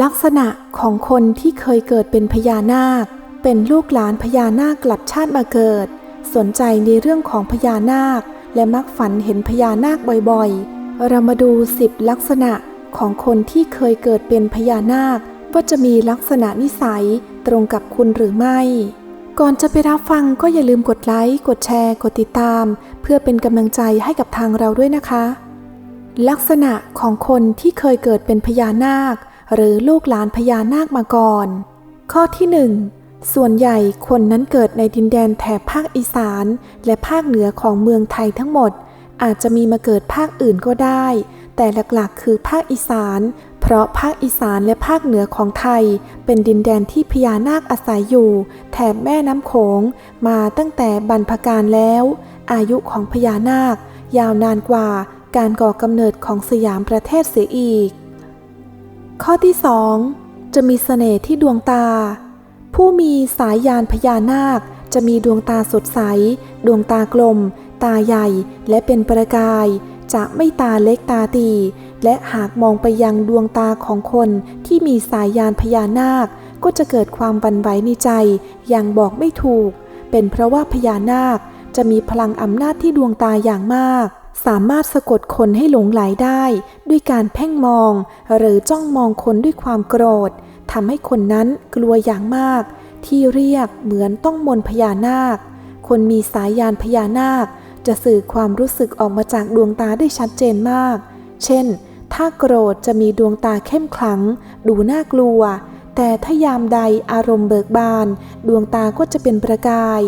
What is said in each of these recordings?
ลักษณะของคนที่เคยเกิดเป็นพญานาค เป็นลูกหลานพญานาคกลับชาติมาเกิด สนใจในเรื่องของพญานาค และมักฝันเห็นพญานาคบ่อยๆ เรามาดูสิบลักษณะของคนที่เคยเกิดเป็นพญานาค ว่าจะมีลักษณะนิสัยตรงกับคุณหรือไม่ ก่อนจะไปรับฟังก็อย่าลืมกดไลค์ กดแชร์ กดติดตาม เพื่อเป็นกำลังใจให้กับทางเราด้วยนะคะ ลักษณะของคนที่เคยเกิดเป็นพญานาค หรือลูกหลานพญานาคมาก่อน ข้อที่หนึ่งส่วนใหญ่คนนั้นเกิดในดินแดนแถบภาคอีสาน และภาคเหนือของเมืองไทยทั้งหมด อาจจะมีมาเกิดภาคอื่นก็ได้ แต่หลักๆ คือภาคอีสาน เพราะภาคอีสานและภาคเหนือของไทย เป็นดินแดนที่พญานาคอาศัยอยู่ แถบแม่น้ำโขง มาตั้งแต่บรรพการแล้ว อายุของพญานาค ยาวนานกว่าการก่อกำเนิดของสยามประเทศเสียอีก ข้อที่2จะมีเสน่ห์ที่ดวงตา ผู้มีสายยานพญานาค จะมีดวงตาสดใส ดวงตากลม ตาใหญ่และเป็นประกาย จะไม่ตาเล็กตาตี และหากมองไปยังดวงตาของคนที่มีสายยานพญานาค ก็จะเกิดความบันไหวในใจ อย่างบอกไม่ถูก เป็นเพราะว่าพญานาคจะมีพลังอำนาจที่ดวงตาอย่างมาก สามารถสะกดคนให้หลงไหลได้ ด้วยการเพ่งมอง หรือจ้องมองคนด้วยความโกรธทำให้คนนั้นกลัวอย่างมาก ที่เรียกเหมือนต้องมนพญานาค คนมีสายยานพญานาค จะสื่อความรู้สึกออกมาจากดวงตาได้ชัดเจนมาก เช่น ถ้าโกรธจะมีดวงตาเข้มขลัง ดูน่ากลัว แต่ถ้ายามใดอารมณ์เบิกบาน ดวงตาก็จะเป็นประกาย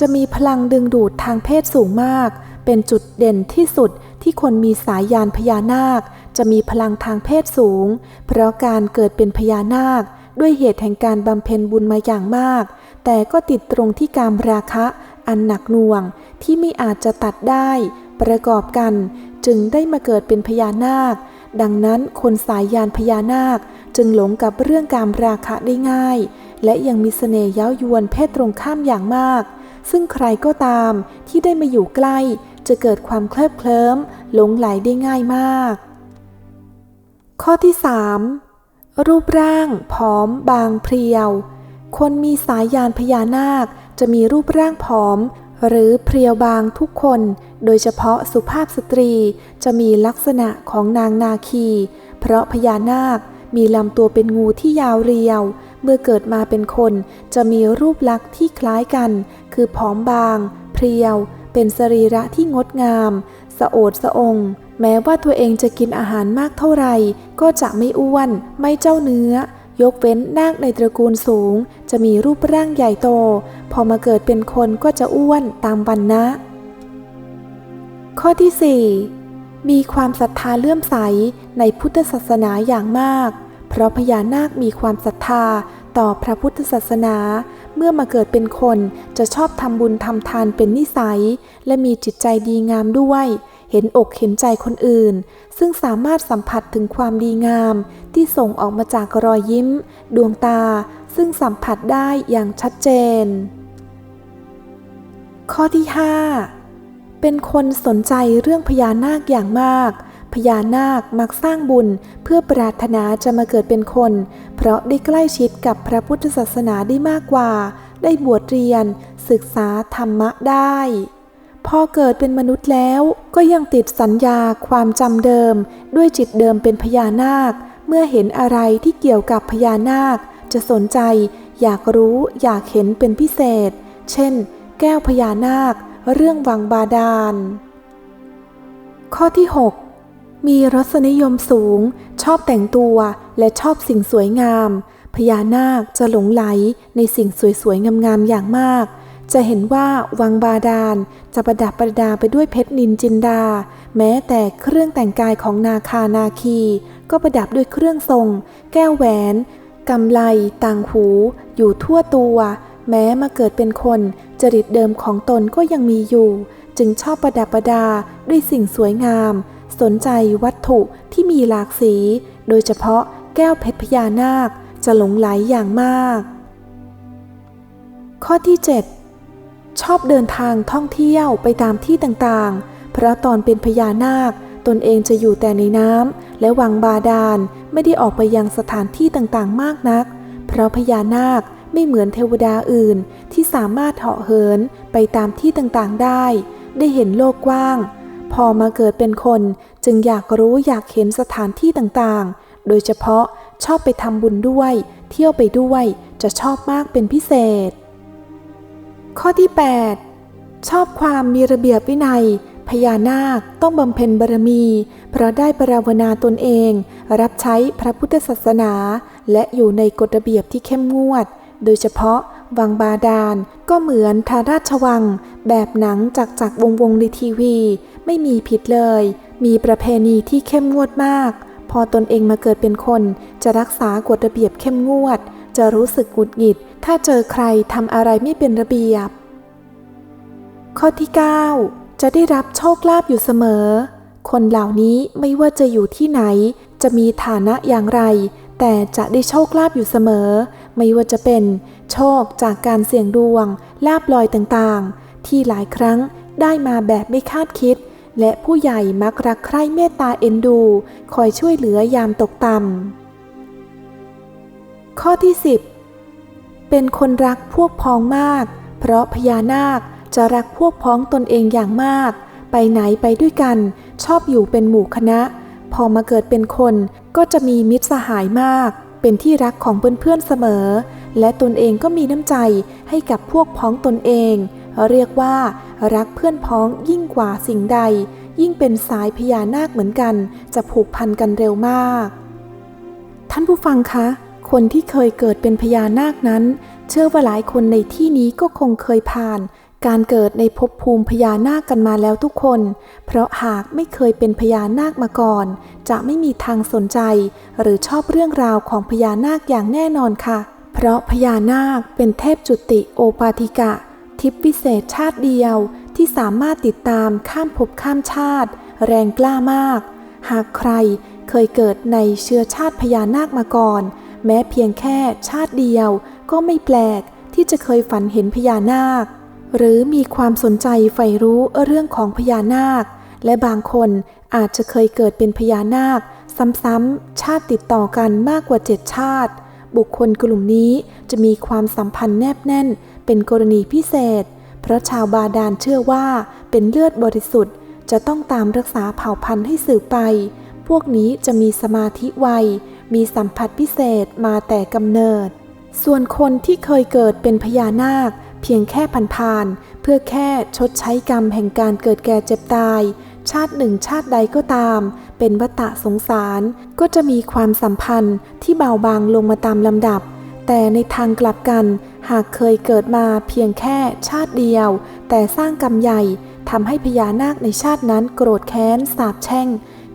จะมีพลังดึงดูดทางเพศสูงมาก เป็นจุดเด่นที่สุดที่คนมีสายยานพญานาค จะมีพลังทางเพศสูง เพราะการเกิดเป็นพญานาค ด้วยเหตุแห่งการบำเพ็ญบุญมาอย่างมาก แต่ก็ติดตรงที่การราคะอันหนักหน่วงที่ไม่อาจจะตัดได้ ประกอบกัน จึงได้มาเกิดเป็นพญานาค ดังนั้นคนสายยานพญานาคจึงหลงกับเรื่องการราคะได้ง่าย และยังมีเสน่ห์เย้ายวนเพศตรงข้ามอย่างมาก ซึ่งใครก็ตามที่ได้มาอยู่ใกล้ จะเกิดความเคลิบเคลิ้มหลงไหลได้ง่ายมาก ข้อที่ 3 รูปร่างผอม บางเพรียว คนมีสายยานพญานาคจะมีรูปร่างผอม หรือเพรียวบางทุกคน โดยเฉพาะสุภาพสตรีจะมีลักษณะของนางนาคี เพราะพญานาคมีลำตัวเป็นงูที่ยาวเรียว เมื่อเกิดมาเป็นคนจะมีรูปลักษณ์ที่คล้ายกัน คือผอมบาง เพรียว เป็นสรีระที่งดงาม สะโอดสะองแม้ว่าตัวเองจะกินอาหารมากเท่าไหร่ ก็จะไม่อ้วน ไม่เจ้าเนื้อ ยกเว้นนาคในตระกูลสูง จะมีรูปร่างใหญ่โต พอมาเกิดเป็นคนก็จะอ้วนตามวันนะข้อที่ 4 มีความศรัทธาเลื่อมใสในพุทธศาสนาอย่างมาก เพราะพญานาคมีความศรัทธา ต่อพระพุทธศาสนา เมื่อมาเกิดเป็นคนจะชอบทำบุญทำทานเป็นนิสัย และมีจิตใจดีงามด้วย เห็นอกเห็นใจคนอื่น ซึ่งสามารถสัมผัสถึงความดีงาม ที่ส่งออกมาจากรอยยิ้ม ดวงตา ซึ่งสัมผัสได้อย่างชัดเจน ข้อที่ 5 เป็นคนสนใจเรื่องพญานาคอย่างมาก พญานาคมักสร้างบุญเพื่อปรารถนาจะมาเกิดเป็นคน เพราะได้ใกล้ชิดกับพระพุทธศาสนาได้มากกว่า ได้บวชเรียน ศึกษาธรรมะได้ พอเกิดเป็นมนุษย์แล้วก็ยังติดสัญญาความจำเดิม ด้วยจิตเดิมเป็นพญานาค เมื่อเห็นอะไรที่เกี่ยวกับพญานาค จะสนใจ อยากรู้อยากเห็นเป็นพิเศษ เช่น แก้วพญานาค เรื่องวังบาดาล ข้อที่ 6 มีรสนิยมสูง ชอบแต่งตัวและชอบสิ่งสวยงาม พญานาคจะหลงไหลในสิ่งสวยๆ งามๆ อย่างมาก จะเห็นว่าวังบาดาลจะประดับประดาไปด้วยเพชรนินจินดา แม้แต่เครื่องแต่งกายของนาคานาคี ก็ประดับด้วยเครื่องทรง แก้วแหวนกำไลต่างหู อยู่ทั่วตัว แม้มาเกิดเป็นคน จริตเดิมของตนก็ยังมีอยู่ จึงชอบประดับประดาด้วยสิ่งสวยงาม สนใจวัตถุที่มีหลากสี โดยเฉพาะแก้วเพชรพญานาคจะหลงไหลอย่างมาก ข้อที่ 7 ชอบเดินทางท่องเที่ยวไปตามที่ต่างๆ เพราะตอนเป็นพญานาค ตนเองจะอยู่แต่ในน้ำและวังบาดาลไม่ได้ออกไปยังสถานที่ต่างๆ มากนัก เพราะพญานาคไม่เหมือนเทวดาอื่นที่สามารถเหาะเหินไปตามที่ต่างๆได้ ได้เห็นโลกกว้าง พอมาเกิดเป็นคนจึงอยากรู้อยากเห็นสถานที่ต่างๆ โดยเฉพาะชอบไปทำบุญด้วย เที่ยวไปด้วยจะชอบมากเป็นพิเศษ ข้อที่ 8 ชอบความมีระเบียบวินัย พญานาคต้องบำเพ็ญบารมี เพราะได้ปราวนาตนเอง รับใช้พระพุทธศาสนา และอยู่ในกฎระเบียบที่เข้มงวด โดยเฉพาะ วังบาดาลก็เหมือนทาราชวัง แบบหนังจากจากวงวงในทีวี ไม่มีผิดเลย มีประเพณีที่เข้มงวดมาก พอตนเองมาเกิดเป็นคนจะรักษากฎระเบียบเข้มงวด จะรู้สึกหงุดหงิด ถ้าเจอใครทำอะไรไม่เป็นระเบียบ ข้อที่ 9 จะได้รับโชคลาภอยู่เสมอ คนเหล่านี้ไม่ว่าจะอยู่ที่ไหน จะมีฐานะอย่างไร แต่จะได้โชคลาภอยู่เสมอ ไม่ว่าจะเป็น โชคจากการเสี่ยงดวง ลาบลอยต่างๆ ที่หลายครั้งได้มาแบบไม่คาดคิด และผู้ใหญ่มักรักใคร่เมตตาเอ็นดู คอยช่วยเหลือยามตกต่ำข้อที่ 10 เป็นคนรักพวกพ้องมาก เพราะพญานาคจะรักพวกพ้องตนเองอย่างมาก ไปไหนไปด้วยกัน ชอบอยู่เป็นหมู่คณะ พอมาเกิดเป็นคนก็จะมีมิตรสหายมาก เป็นที่รักของเพื่อนๆเสมอ และตนเองก็มีน้ำใจให้กับพวกพ้องตนเอง เรียกว่า รักเพื่อนพ้องยิ่งกว่าสิ่งใด ยิ่งเป็นสายพญานาคเหมือนกัน จะผูกพันกันเร็วมาก ท่านผู้ฟังคะ คนที่เคยเกิดเป็นพญานาคนั้น เชื่อว่าหลายคนในที่นี้ก็คงเคยผ่าน การเกิดในภพภูมิพญานาคกันมาแล้วทุกคน เพราะหากไม่เคยเป็นพญานาคมาก่อน จะไม่มีทางสนใจ หรือชอบเรื่องราวของพญานาคอย่างแน่นอนค่ะ ราะพญานาคเป็นเทพจุติโอปาติกะ ทิพย์วิเศษชาติเดียวที่สามารถติดตามข้ามภพข้ามชาติ แรงกล้ามาก หากใครเคยเกิดในเชื้อชาติพญานาคมาก่อน แม้เพียงแค่ชาติเดียวก็ไม่แปลกที่จะเคยฝันเห็นพญานาค หรือมีความสนใจใฝ่รู้เรื่องของพญานาค และบางคนอาจจะเคยเกิดเป็นพญานาค ซ้ำๆชาติติดต่อกันมากกว่าเจ็ดชาติ บุคคลกลุ่มนี้จะมีความสัมพันธ์แนบแน่น เป็นกรณีพิเศษ เพราะชาวบาดาลเชื่อว่าเป็นเลือดบริสุทธิ์ จะต้องตามรักษาเผ่าพันธุ์ให้สืบไป พวกนี้จะมีสมาธิไว มีสัมผัสพิเศษมาแต่กำเนิด ส่วนคนที่เคยเกิดเป็นพญานาค เพียงแค่ผ่านๆเพื่อแค่ชดใช้กรรมแห่งการเกิดแก่เจ็บตาย ชาติหนึ่งชาติใดก็ตาม เป็นวัฏสงสาร ก็จะมีความสัมพันธ์ที่เบาบางลงมาตามลำดับ แต่ในทางกลับกัน หากเคยเกิดมาเพียงแค่ชาติเดียว แต่สร้างกรรมใหญ่ทำให้พญานาคในชาตินั้นโกรธแค้นสาบแช่ง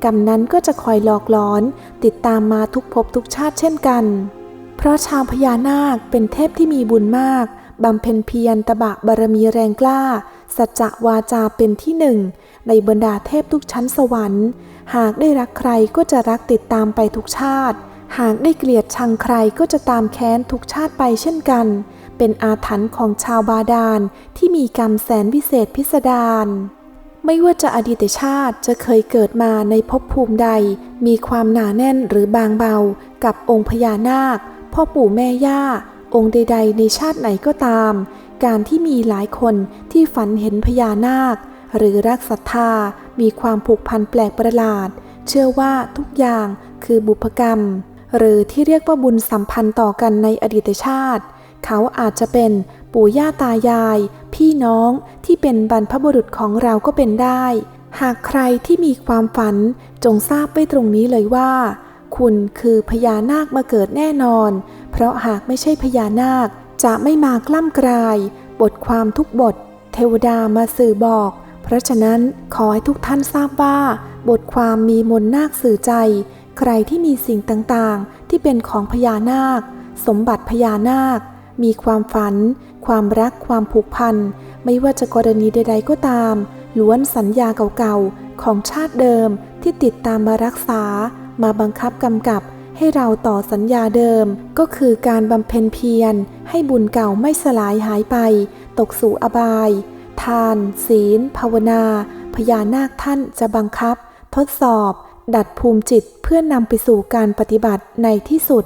กรรมนั้นก็จะคอยหลอกหลอน ติดตามมาทุกภพทุกชาติเช่นกัน เพราะชาวพญานาคเป็นเทพที่มีบุญมาก บำเพ็ญเพียรตบะบารมีแรงกล้า สัจจะวาจาเป็นที่หนึ่ง ในบรรดาเทพทุกชั้นสวรรค์ หากได้รักใครก็จะรักติดตามไปทุกชาติ หากได้เกลียดชังใครก็จะตามแค้นทุกชาติไปเช่นกัน เป็นอาถรรพ์ของชาวบาดาลที่มีกรรมแสนวิเศษพิสดารไม่ว่าจะอดีตชาติจะเคยเกิดมาในภพภูมิใด มีความหนาแน่นหรือบางเบา กับองค์พญานาค พ่อปู่แม่ย่า องค์ใด ๆ ในชาติไหนก็ตาม การที่มีหลายคนที่ฝันเห็นพญานาค หรือรักศรัทธา มีความผูกพันแปลกประหลาด เชื่อว่าทุกอย่างคือบุพกรรม หรือที่เรียกว่าบุญสัมพันธ์ต่อกันในอดีตชาติ เขาอาจจะเป็นปู่ย่าตายาย พี่น้องที่เป็นบรรพบุรุษของเราก็เป็นได้ หากใครที่มีความฝันจงทราบไว้ตรงนี้เลยว่า คุณคือพญานาคมาเกิดแน่นอน ราะหากไม่ใช่พญานาคจะไม่มากล้ำกลาย บทความทุกบท เทวดามาสื่อบอก เพราะฉะนั้นขอให้ทุกท่านทราบว่า บทความมีมนนาคสื่อใจ ใครที่มีสิ่งต่างๆ ที่เป็นของพญานาค สมบัติพญานาค มีความฝัน ความรักความผูกพัน ไม่ว่าจะกรณีใด ๆ ก็ตาม ล้วนสัญญาเก่าๆ ของชาติเดิมที่ติดตามมารักษา มาบังคับกำกับ ให้เราต่อสัญญาเดิม ก็คือการบำเพ็ญเพียร ให้บุญเก่าไม่สลายหายไป ตกสู่อบาย ทาน ศีล ภาวนา พญานาคท่านจะบังคับ ทดสอบ ดัดภูมิจิตเพื่อนำไปสู่การปฏิบัติในที่สุด